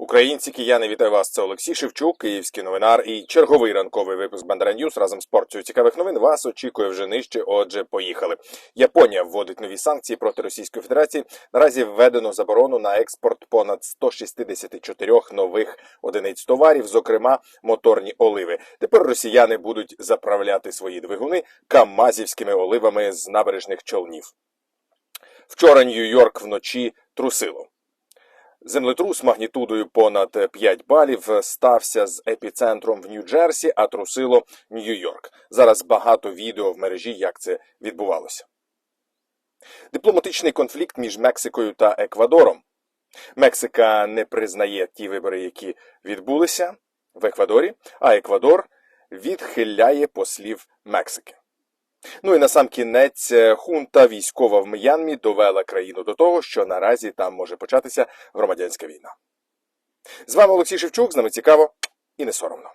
Українці, кияни, вітаю вас. Це Олексій Шевчук, київський новинар і черговий ранковий випуск Бандера Ньюс разом з порцією цікавих новин. Вас очікує вже нижче. Отже, поїхали. Японія вводить нові санкції проти Російської Федерації. Наразі введено заборону на експорт понад 164 нових одиниць товарів, зокрема моторні оливи. Тепер росіяни будуть заправляти свої двигуни камазівськими оливами з набережних човнів. Вчора Нью-Йорк вночі трусило. Землетрус магнітудою понад 5 балів стався з епіцентром в Нью-Джерсі, а трусило Нью-Йорк. Зараз багато відео в мережі, як це відбувалося. Дипломатичний конфлікт між Мексикою та Еквадором. Мексика не признає ті вибори, які відбулися в Еквадорі, а Еквадор відхиляє послів Мексики. Ну і на сам кінець е, хунта військова в М'янмі довела країну до того, що наразі там може початися громадянська війна. З вами Олексій Шевчук, з нами цікаво і не соромно.